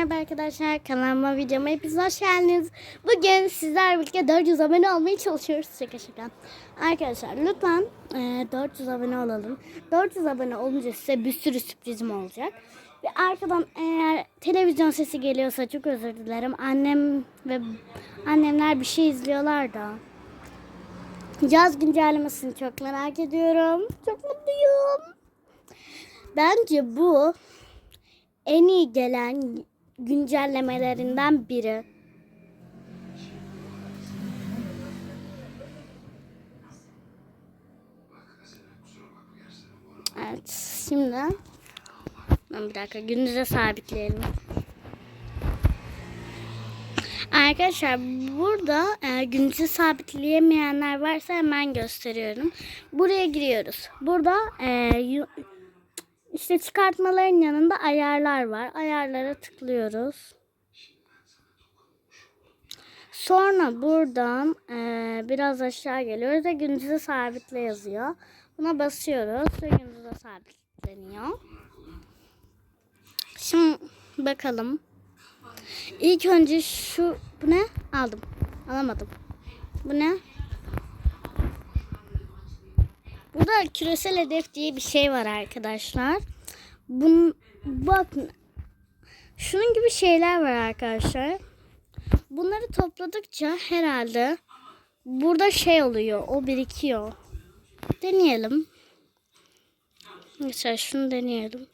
Merhaba arkadaşlar kanalıma videoma hepiniz hoş geldiniz. Bugün sizler birlikte 400 abone olmaya çalışıyoruz. Şaka şaka. Arkadaşlar lütfen e, 400 abone olalım. 400 abone olunca size bir sürü sürprizim olacak. Ve arkadan eğer televizyon sesi geliyorsa çok özür dilerim. Annem ve annemler bir şey izliyorlar da. Yaz güncellemesini çok merak ediyorum. Çok mutluyum. Bence bu en iyi gelen güncellemelerinden biri. Evet, şimdi ben bir dakika gündüze sabitleyelim. Arkadaşlar burada e, gündüzü sabitleyemeyenler varsa hemen gösteriyorum. Buraya giriyoruz. Burada e, işte çıkartmaların yanında ayarlar var. Ayarlara tıklıyoruz. Sonra buradan eee, biraz aşağı geliyoruz ve gündüzü sabitle yazıyor. Buna basıyoruz ve gündüze sabitleniyor. Şimdi bakalım. İlk önce şu bu ne? Aldım. Alamadım. Bu ne? Burada küresel hedef diye bir şey var arkadaşlar. Bunun bakın şunun gibi şeyler var arkadaşlar. Bunları topladıkça herhalde burada şey oluyor. O birikiyor. Deneyelim. Mesela şunu deneyelim.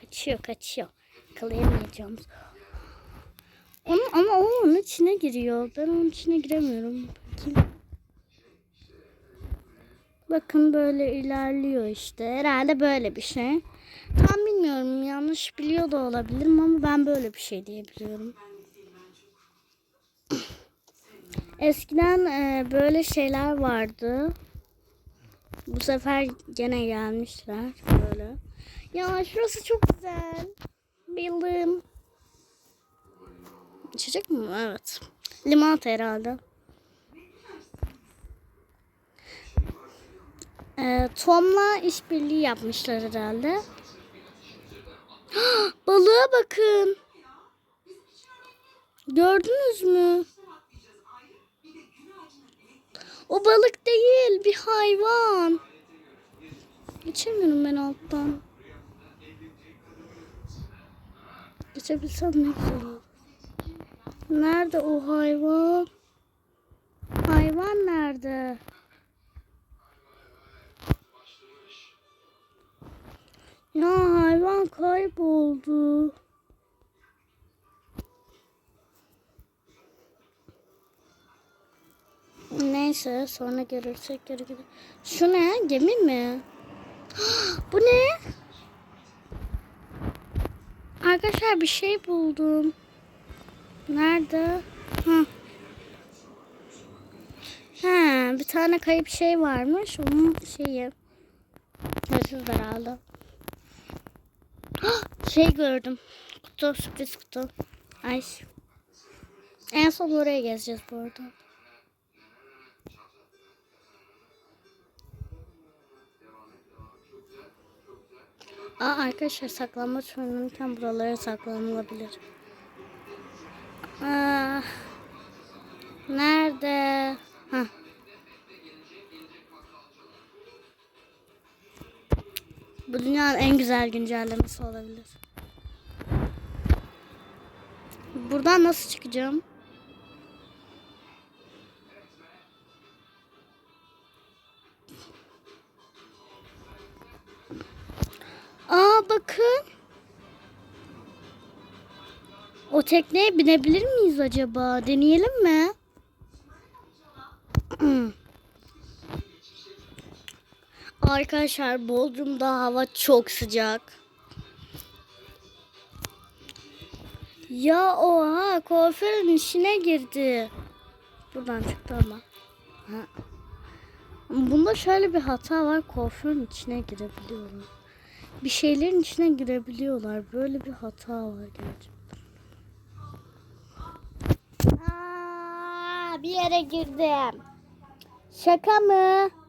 Kaçıyor kaçıyor. Yakalayamayacağım. Onu, ama o onun içine giriyor. Ben onun içine giremiyorum. Bakayım. Bakın böyle ilerliyor işte. Herhalde böyle bir şey. Tam bilmiyorum. Yanlış biliyor da olabilirim ama ben böyle bir şey diye biliyorum. Eskiden e, böyle şeyler vardı. Bu sefer gene gelmişler böyle. Ya şurası çok güzel. Bildim. İçecek mi? Evet. Limonata herhalde. Ee, Tom'la işbirliği yapmışlar herhalde. Balığa bakın. Gördünüz mü? O balık değil, bir hayvan. Geçemiyorum ben alttan. Geçebilsem ne güzel. Nerede o hayvan? Hayvan nerede? Ya hayvan kayboldu. Neyse sonra görürsek geri gidelim. Şu ne? Gemi mi? Bu ne? Arkadaşlar bir şey buldum. Nerede? Hı. Ha, bir tane kayıp şey varmış. Onun şeyi. Hırsız herhalde. Şey gördüm. Kutu, sürpriz kutu. Ay. En son oraya gezeceğiz bu arada. Aa arkadaşlar saklanmaç oynanırken buralara saklanılabilir. Aa, Bu dünyanın en güzel güncellemesi olabilir. Buradan nasıl çıkacağım? Aa bakın. O tekneye binebilir miyiz acaba? Deneyelim mi? Arkadaşlar Bodrum'da hava çok sıcak. Ya oha kuaförün içine girdi. Buradan çıktı ama. Ha. Bunda şöyle bir hata var. Kuaförün içine girebiliyorum. Bir şeylerin içine girebiliyorlar. Böyle bir hata var gerçekten. Aa, bir yere girdim. Şaka mı?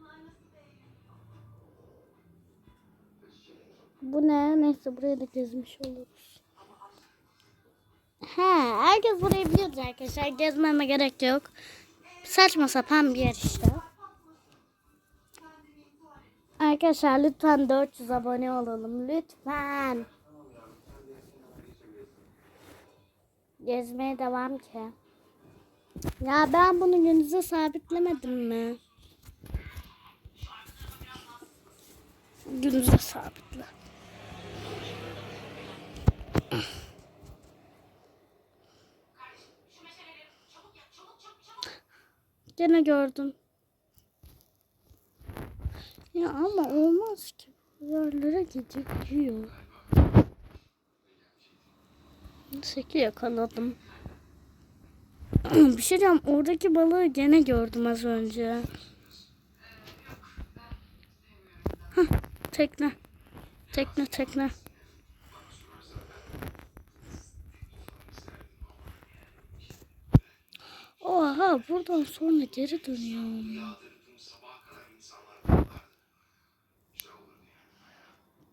Bu ne? Neyse buraya da gezmiş oluruz. He, herkes burayı biliyordu arkadaşlar. Gezmeme gerek yok. Saçma sapan bir yer işte. Arkadaşlar lütfen 400 abone olalım. Lütfen. Gezmeye devam ki. Ya ben bunu gününüze sabitlemedim mi? Gününüze sabitle. Gene gördüm. Ya ama olmaz ki. Yerlere gidiyor. Seki yakaladım. bir şey diyeceğim. Oradaki balığı gene gördüm az önce. Hah, tekne. Tekne tekne. Buradan sonra geri dönüyor.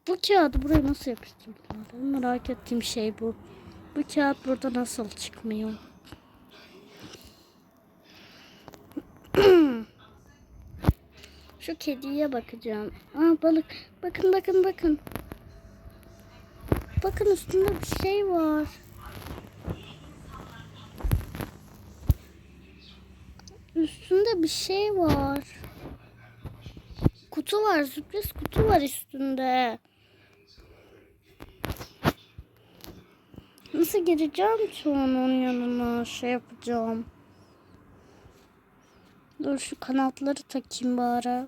Bu kağıdı buraya nasıl yapıştırdılar? Merak ettiğim şey bu. Bu kağıt burada nasıl çıkmıyor? Şu kediye bakacağım. Aa balık. Bakın bakın bakın. Bakın üstünde bir şey var. Üstünde bir şey var. Kutu var. Sürpriz kutu var üstünde. Nasıl gireceğim ki onun yanına şey yapacağım. Dur şu kanatları takayım bari.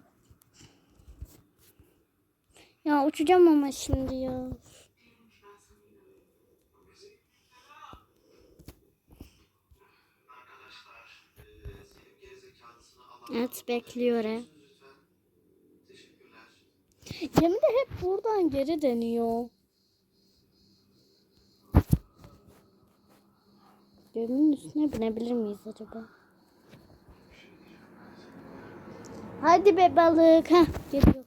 Ya uçacağım ama şimdi ya. Evet bekliyor he. Gemi de hep buradan geri dönüyor. Geminin üstüne binebilir miyiz acaba? Hadi be balık. Heh, geliyor.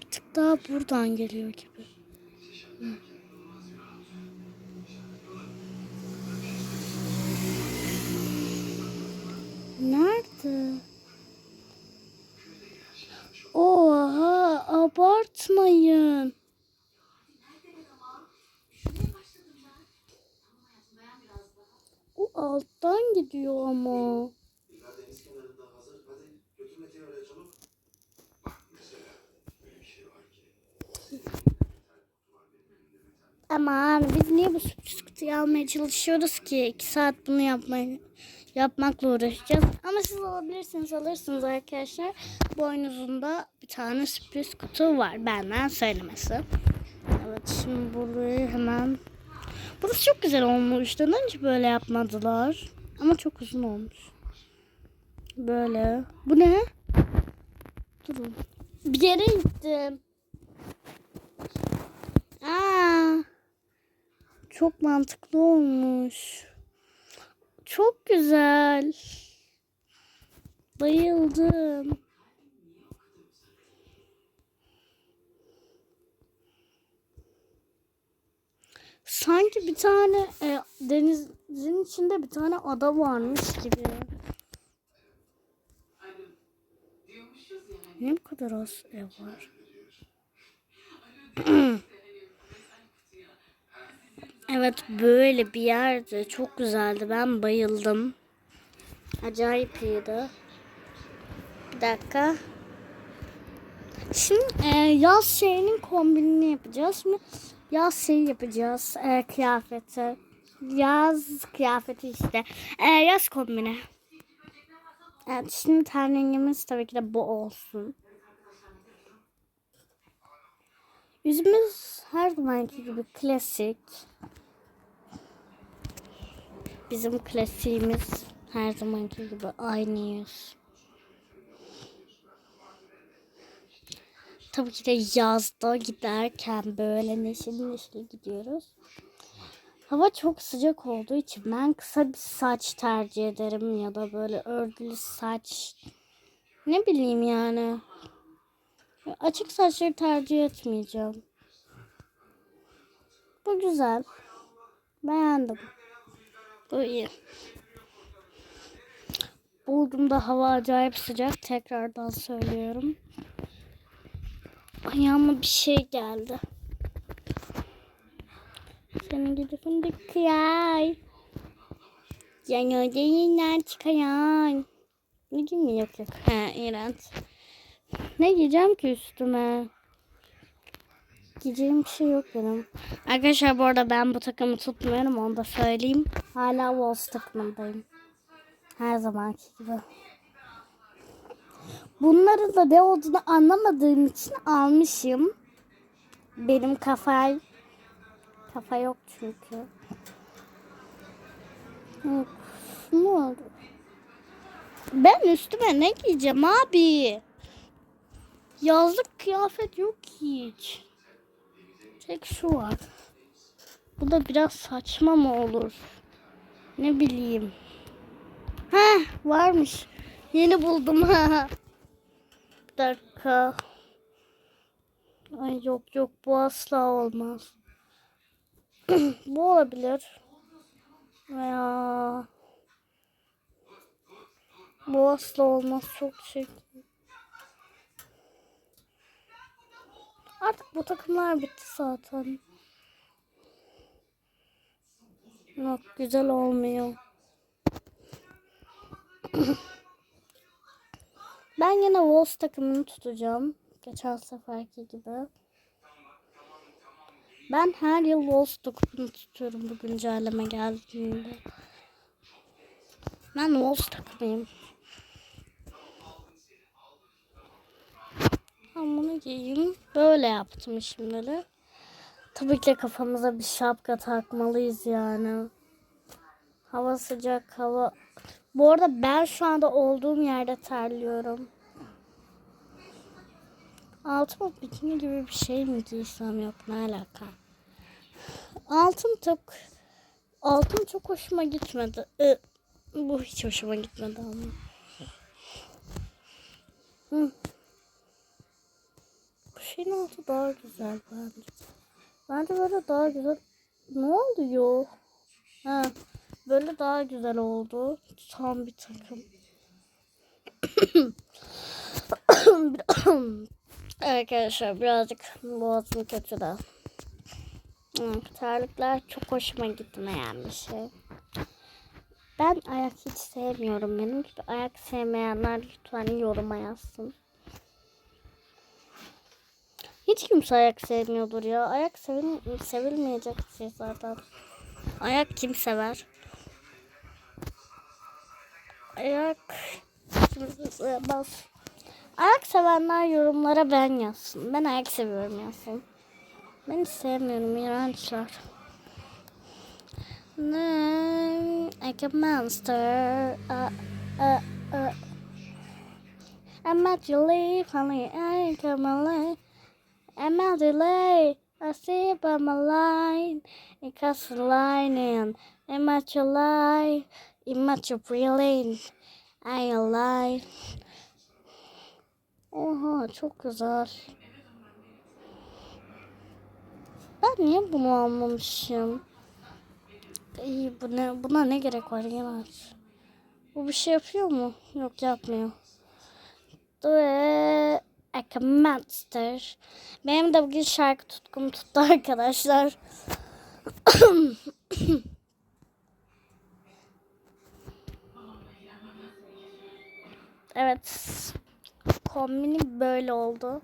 Bir tık daha buradan geliyor gibi. Hı. Nerede? Oha abartmayın. O alttan gidiyor ama. Aman biz niye bu sürpriz kutuyu almaya çalışıyoruz ki? İki saat bunu yapmaya, yapmakla uğraşacağız. Ama siz alabilirsiniz alırsınız arkadaşlar. Boynuzunda bir tane sürpriz kutu var benden söylemesi. Evet şimdi burayı hemen... Burası çok güzel olmuş. Neden hiç böyle yapmadılar? Ama çok uzun olmuş. Böyle. Bu ne? Durun. Bir yere gittim. Aa, çok mantıklı olmuş. Çok güzel. Bayıldım. Sanki bir tane e, denizin içinde bir tane ada varmış gibi. Ne kadar az ev var? Evet böyle bir yerdi. Çok güzeldi. Ben bayıldım. Acayip iyiydi. Bir dakika. Şimdi e, yaz şeyinin kombinini yapacağız. Şimdi yaz şeyi yapacağız. E, kıyafeti. Yaz kıyafeti işte. E, yaz kombini. Evet şimdi ten rengimiz tabii ki de bu olsun. Yüzümüz her zamanki gibi klasik. Bizim klasiğimiz her zamanki gibi aynı yüz. Tabii ki de yazda giderken böyle neşeli neşeli gidiyoruz. Hava çok sıcak olduğu için ben kısa bir saç tercih ederim ya da böyle örgülü saç. Ne bileyim yani. Açık saçları tercih etmeyeceğim. Bu güzel. Beğendim. İyi. Bulduğumda hava acayip sıcak. Tekrardan söylüyorum. Ayağıma bir şey geldi. Senin gibi fındık kıyay. Yanıyor yayından çıkayan. Ne giyeyim yok yok. He iğrenç. Ne giyeceğim ki üstüme? Giyeceğim bir şey yok benim. Arkadaşlar bu arada ben bu takımı tutmuyorum onu da söyleyeyim. Hala Wolves takımındayım. Her zamanki gibi. Bunların da ne olduğunu anlamadığım için almışım. Benim kafay kafa yok çünkü. Yok. Ne oldu? Ben üstüme ne giyeceğim abi? Yazlık kıyafet yok hiç. Tek şu var. Bu da biraz saçma mı olur? Ne bileyim. Heh varmış. Yeni buldum. Bir dakika. Ay yok yok bu asla olmaz. bu olabilir. Veya bu asla olmaz çok şey. Artık bu takımlar bitti zaten. Yok güzel olmuyor. ben yine Wolves takımını tutacağım. Geçen seferki gibi. Ben her yıl Wolves takımını tutuyorum bu güncelleme geldiğinde. Ben Wolves takımıyım. Ben bunu giyeyim. Böyle yaptım şimdileri. Tabii ki kafamıza bir şapka takmalıyız yani. Hava sıcak, hava... Bu arada ben şu anda olduğum yerde terliyorum. Altıma bikini gibi bir şey mi giysem yok ne alaka. Altın çok... Altın çok hoşuma gitmedi. Ee, bu hiç hoşuma gitmedi ama. Hı. Şeyin altı daha güzel bence. Bence böyle daha güzel. Ne oluyor? Ha, böyle daha güzel oldu. Tam bir takım. Arkadaşlar birazcık boğazım kötü de. Terlikler çok hoşuma gitmeyen bir şey. Ben ayak hiç sevmiyorum. Benim gibi ayak sevmeyenler lütfen yoruma yazsın. Hiç kimse ayak sevmiyordur ya. Ayak sevil sevilmeyecek şey zaten. Ayak kim sever? Ayak kim? Ayak sevenler yorumlara ben yazsın. Ben ayak seviyorum yazsın. Ben hiç sevmiyorum iğrençler. No, like a monster. Uh, uh, uh. I'm at your leave, honey. I come alive. I'm the lake. I see by my line. It cuts the line in. I'm your life. I'm your brilliant. I alive. Oha çok güzel. Ben niye bunu almamışım? İyi bu ne, buna ne gerek var Yener? Bu bir şey yapıyor mu? Yok yapmıyor. Dur. Like a monster. Benim de bugün şarkı tutkum tuttu arkadaşlar. evet. Kombini böyle oldu.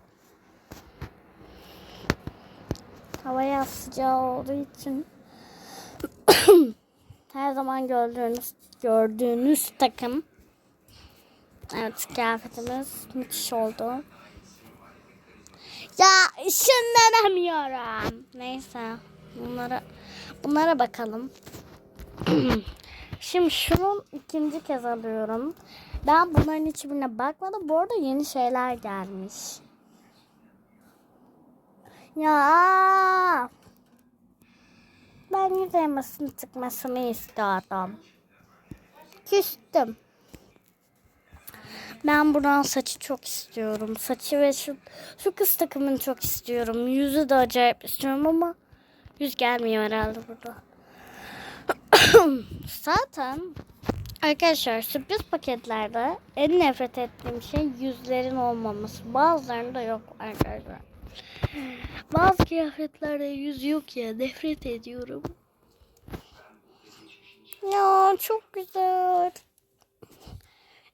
Hava yaz sıcağı olduğu için her zaman gördüğünüz gördüğünüz takım. Evet kıyafetimiz müthiş oldu. Ya ışınlanamıyorum. Neyse bunlara bunlara bakalım. Şimdi şunun ikinci kez alıyorum. Ben bunların hiçbirine bakmadım. Bu arada yeni şeyler gelmiş. Ya ben yüz elmasını çıkmasını istiyordum. Küstüm. Ben buradan saçı çok istiyorum. Saçı ve şu, şu kız takımını çok istiyorum. Yüzü de acayip istiyorum ama yüz gelmiyor herhalde burada. Zaten arkadaşlar sürpriz paketlerde en nefret ettiğim şey yüzlerin olmaması. Bazılarında yok arkadaşlar. Bazı kıyafetlerde yüz yok ya nefret ediyorum. Ya çok güzel.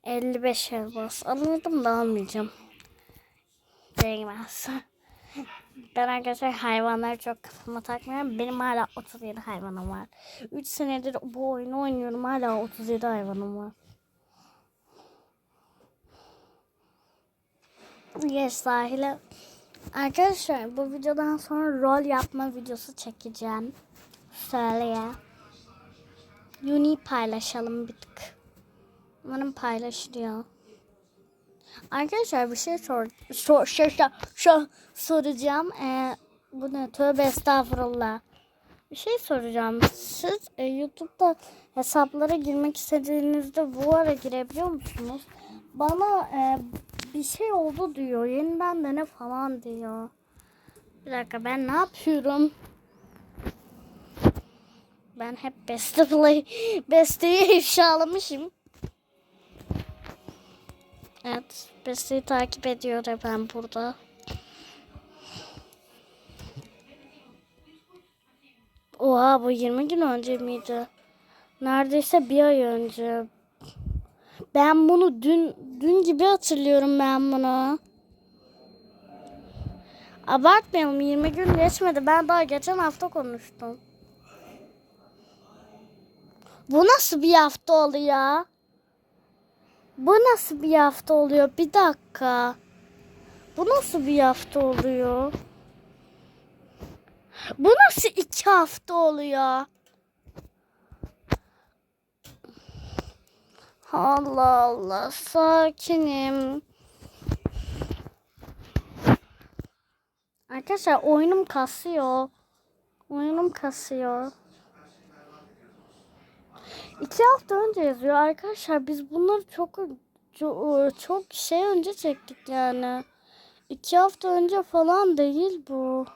55 elmas. Anladım da almayacağım. Değmez. Ben arkadaşlar hayvanları çok kafama takmıyorum. Benim hala 37 hayvanım var. 3 senedir bu oyunu oynuyorum. Hala 37 hayvanım var. Geç sahile. Arkadaşlar bu videodan sonra rol yapma videosu çekeceğim. Söyleye. Uni paylaşalım bir tık. Umarım paylaşılıyor. Arkadaşlar bir şey sor, sor, şey, şey, şey soracağım. Ee, bu ne? Tövbe estağfurullah. Bir şey soracağım. Siz e, YouTube'da hesaplara girmek istediğinizde bu ara girebiliyor musunuz? Bana e, bir şey oldu diyor. Yeniden dene falan diyor. Bir dakika ben ne yapıyorum? Ben hep beste play, besteyi ifşalamışım. Evet, besteyi takip ediyor ben burada. Oha bu 20 gün önce miydi? Neredeyse bir ay önce. Ben bunu dün dün gibi hatırlıyorum ben bunu. Abartmayalım 20 gün geçmedi. Ben daha geçen hafta konuştum. Bu nasıl bir hafta oluyor? Bu nasıl bir hafta oluyor? Bir dakika. Bu nasıl bir hafta oluyor? Bu nasıl iki hafta oluyor? Allah Allah sakinim. Arkadaşlar oyunum kasıyor. Oyunum kasıyor. İki hafta önce yazıyor arkadaşlar. Biz bunları çok çok, şey önce çektik yani. İki hafta önce falan değil bu.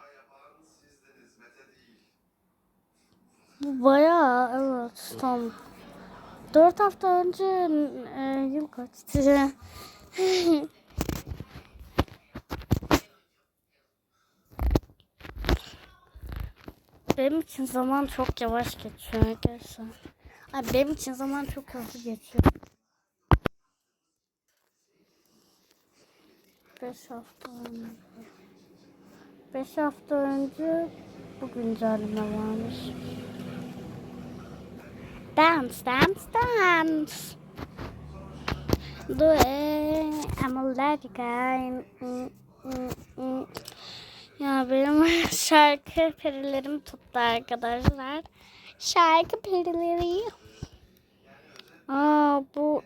Bu bayağı evet tam. Dört hafta önce e, yıl kaçtı? Benim için zaman çok yavaş geçiyor arkadaşlar. Ay benim için zaman çok hızlı geçiyor. 5 hafta önce. 5 hafta önce bu güncelleme varmış. Dance, dance, dance. Do it. I'm a lucky guy. Mm, mm, mm. Ya benim şarkı perilerim tuttu arkadaşlar. Şarkı perileri. Aa bu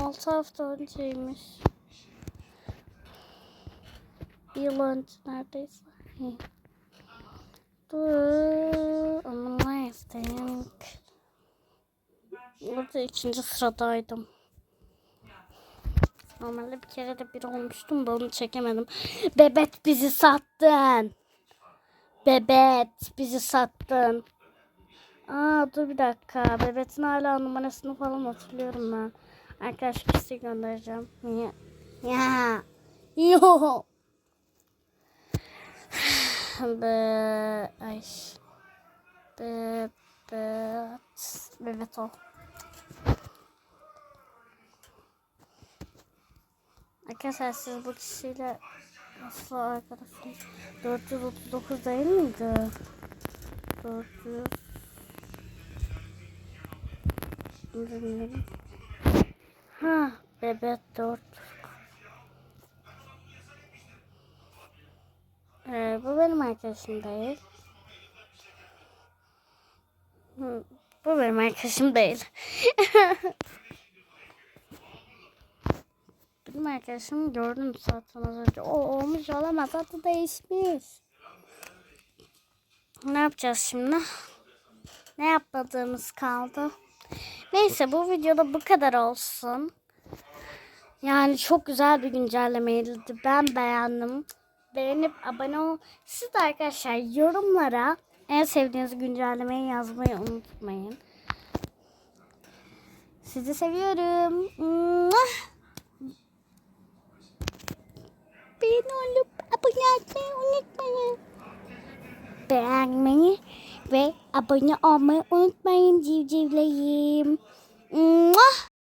6 hafta önceymiş. Bir yıl önce neredeyse. Dur. Ama think. Burada ikinci sıradaydım. Normalde bir kere de bir olmuştum da onu çekemedim. Bebet bizi sattın. Bebet bizi sattın. Aa dur bir dakika. Bebet'in hala numarasını falan hatırlıyorum ben. Arkadaş kişi göndereceğim. Ya. Ya. Yo. Be ay. Be Bebet. Bebet o. Arkadaşlar siz bu kişiyle nasıl arkadaşsınız? 439 değil miydi? 400 Ha, bebek 4 ee, bu benim arkadaşım değil. Hı, bu benim arkadaşım değil. benim arkadaşım gördüm zaten az önce. O olmuş olamaz. Adı değişmiş. Ne yapacağız şimdi? Ne yapmadığımız kaldı? Neyse bu videoda bu kadar olsun. Yani çok güzel bir güncellemeydi. Ben beğendim. Beğenip abone ol. Siz de arkadaşlar yorumlara En sevdiğiniz güncellemeyi yazmayı unutmayın. Sizi seviyorum. Beni olup abone olmayı unutmayın. Beğenmeyi ve abone olmayı unutmayın civcivleyim. Muah!